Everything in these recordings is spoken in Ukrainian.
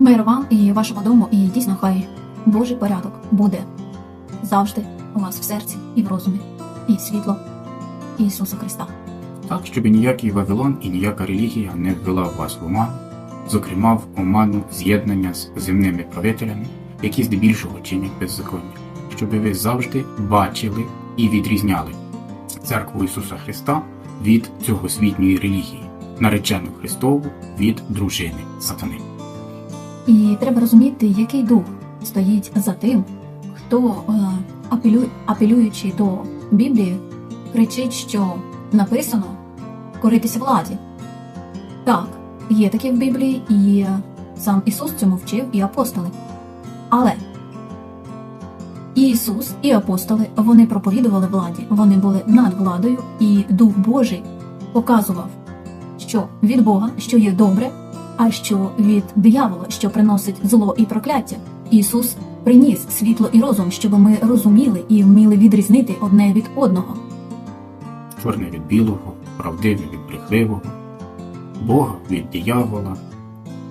Мир вам і вашому дому, і дійсно хай Божий порядок буде завжди у вас в серці і в розумі, і світло Ісуса Христа. Так, щоб ніякий Вавилон і ніяка релігія не ввела вас в оману, зокрема в оману з'єднання з земними правителями, які здебільшого чинять беззаконня, щоб ви завжди бачили і відрізняли церкву Ісуса Христа від цього світньої релігії, наречену Христову від дружини сатани. І треба розуміти, який дух стоїть за тим, хто, е, апелю, апелюючи до Біблії, кричить, що написано коритися владі. Так, є таке в Біблії, і сам Ісус цьому вчив, і апостоли. Але і Ісус, і апостоли вони проповідували владі, вони були над владою, і Дух Божий показував, що від Бога, що є добре, а що від диявола, що приносить зло і прокляття. Ісус приніс світло і розум, щоб ми розуміли і вміли відрізнити одне від одного. чорне від білого, правдиве від брехливого, Бога від диявола.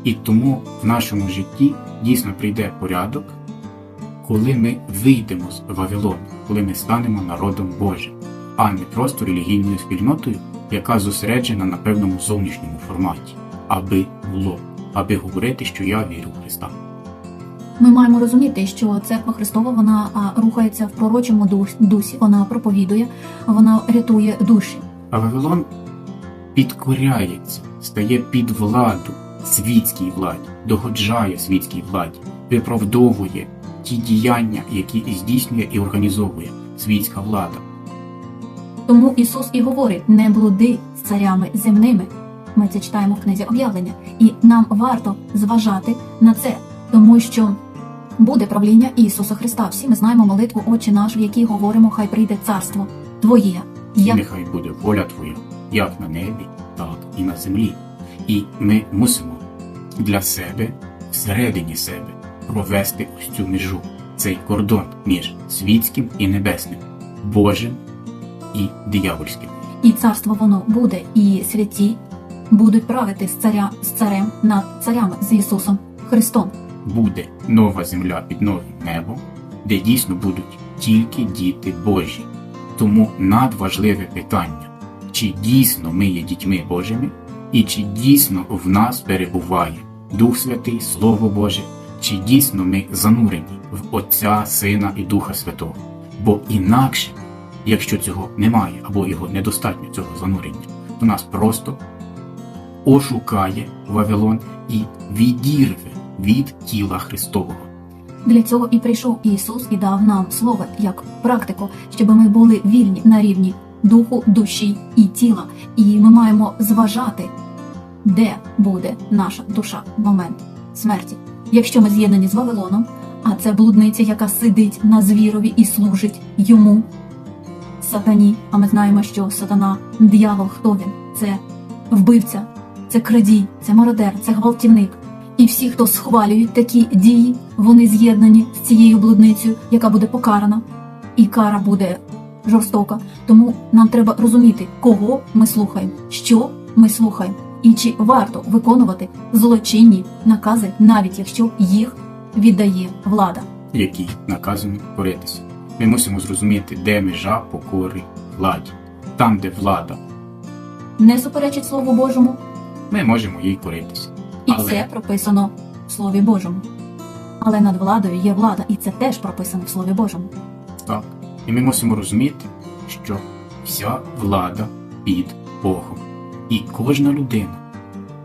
І тому в нашому житті дійсно прийде порядок, коли ми вийдемо з Вавилону, коли ми станемо народом Божим, а не просто релігійною спільнотою, яка зосереджена на певному зовнішньому форматі, аби було, аби говорити, що я вірю в Христа. Ми маємо розуміти, що церква Христова вона рухається в пророчому дусі, вона проповідує, вона рятує душі. А Вавилон підкоряється, стає під владу світській владі, догоджає світській владі, виправдовує ті діяння, які здійснює і організовує світська влада. Тому Ісус і говорить: не блуди з царями земними. Ми це читаємо в книзі об'явлення, і нам варто зважати на це, тому що буде правління Ісуса Христа. Всі ми знаємо молитву Отче наш, в якій говоримо, хай прийде царство Твоє. І Я нехай буде воля Твоя, як на небі, так і на землі. І ми мусимо для себе, всередині себе, провести ось цю межу, цей кордон між світським і небесним, Божим і диявольським. і царство воно буде, і святі будуть правити з царя з царем над царями з Ісусом Христом. буде нова земля під новим небом, де дійсно будуть тільки діти Божі. Тому надважливе питання, чи дійсно ми є дітьми Божими, і чи дійсно в нас перебуває Дух Святий, Слово Боже, чи дійсно ми занурені в Отця, Сина і Духа Святого. Бо інакше, якщо цього немає або його недостатньо цього занурення, то нас просто ошукає Вавилон і відірве від тіла Христового. Для цього і прийшов Ісус і дав нам слово як практику, щоб ми були вільні на рівні духу, душі і тіла. І ми маємо зважати, де буде наша душа в момент смерті. Якщо ми з'єднані з Вавилоном, а це блудниця, яка сидить на звірові і служить йому, сатані. А ми знаємо, що сатана, диявол, хто він? Це вбивця, це крадій, це мародер, це гвалтівник. І всі, хто схвалюють такі дії, вони з'єднані з цією блудницею, яка буде покарана, і кара буде жорстока. Тому нам треба розуміти, кого ми слухаємо, що ми слухаємо, і чи варто виконувати злочинні накази, навіть якщо їх віддає влада. якій наказано коритися. Ми мусимо зрозуміти, де межа покори владі. Там, де влада, Не суперечить Слову Божому, ми можемо їй коритися. і Але- це прописано в Слові Божому. Але над владою є влада, і це теж прописано в Слові Божому. Так. І ми мусимо розуміти, що вся влада під Богом. І кожна людина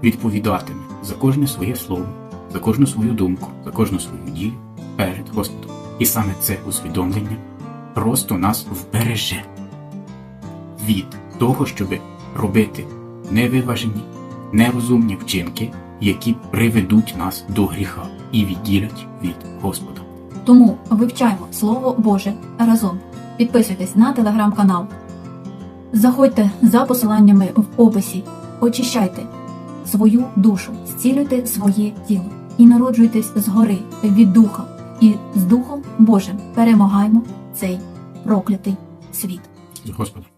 відповідатиме за кожне своє слово, за кожну свою думку, за кожну свою дію перед Господом. І саме це усвідомлення просто нас вбереже від того, щоб робити невиважені, нерозумні вчинки, які приведуть нас до гріха і відділять від Господа. Тому вивчаємо Слово Боже разом. Підписуйтесь на телеграм-канал. Заходьте за посиланнями в описі, очищайте свою душу, зцілюйте своє тіло і народжуйтесь згори від Духа. І з Духом Божим перемагаємо цей проклятий світ. З Господом.